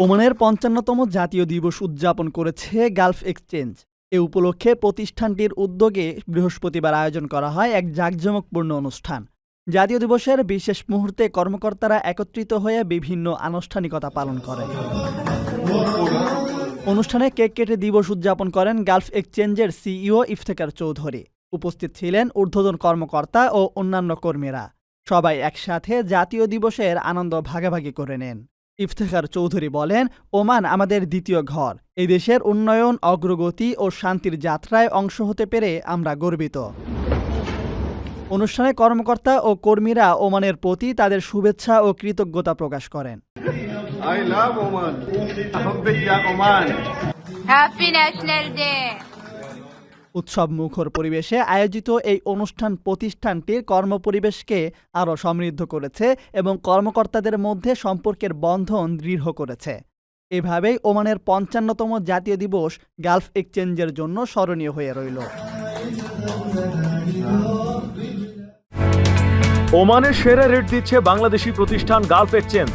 ওমানের পঞ্চান্নতম জাতীয় দিবস উদযাপন করেছে গালফ এক্সচেঞ্জ। এ উপলক্ষে প্রতিষ্ঠানটির উদ্যোগে বৃহস্পতিবার আয়োজন করা হয় এক জাঁকজমকপূর্ণ অনুষ্ঠান। জাতীয় দিবসের বিশেষ মুহূর্তে কর্মকর্তারা একত্রিত হয়ে বিভিন্ন আনুষ্ঠানিকতা পালন করেন। অনুষ্ঠানে কেক কেটে দিবস উদযাপন করেন গালফ এক্সচেঞ্জের সিইও ইফতেকার চৌধুরী। উপস্থিত ছিলেন ঊর্ধ্বতন কর্মকর্তা ও অন্যান্য কর্মীরা। সবাই একসাথে জাতীয় দিবসের আনন্দ ভাগাভাগি করে নেন। ইফতেখার চৌধুরী বলেন ওমান আমাদের দ্বিতীয় ঘর। এদেশের উন্নয়ন অগ্রগতি ও শান্তির যাত্রায় অংশ হতে পেরে আমরা গর্বিত। অনুষ্ঠানে কর্মকর্তা ও কর্মীরা ওমানের প্রতি তাদের শুভেচ্ছা ও কৃতজ্ঞতা প্রকাশ করেন। উৎসব মুখর পরিবেশে আয়োজিত এই অনুষ্ঠান প্রতিষ্ঠানটির কর্মপরিবেশকে আরও সমৃদ্ধ করেছে এবং কর্মকর্তাদের মধ্যে সম্পর্কের বন্ধন দৃঢ় করেছে। এভাবেই ওমানের পঞ্চান্নতম জাতীয় দিবস গালফ এক্সচেঞ্জের জন্য স্মরণীয় হয়ে রইল। ওমানের সেরা রেট দিচ্ছে বাংলাদেশি প্রতিষ্ঠান গালফ এক্সচেঞ্জ।